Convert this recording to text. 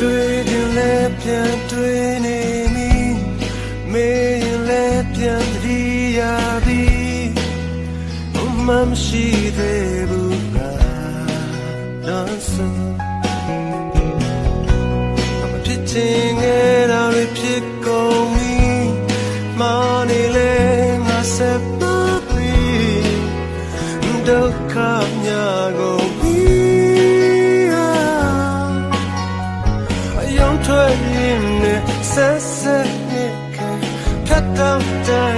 တွေ့ရင်လည်းပြန်တွေ့နေပြီမေးရင်လည်းပြန်တည်ရပြီမမရှိသေးဘူးကတော့စအမဖြစ်ချင်ခဲ့တာတွေဖြစ်ကုန်ပြီမာနေလေငါဆက်ပါပြီဒုက္ခများကု ယုံထွက်ရင်နဲ့ဆက်ဆက်နဲ့ခံဖြတ်တော့တိုင်းလေဖြတ်ဖို့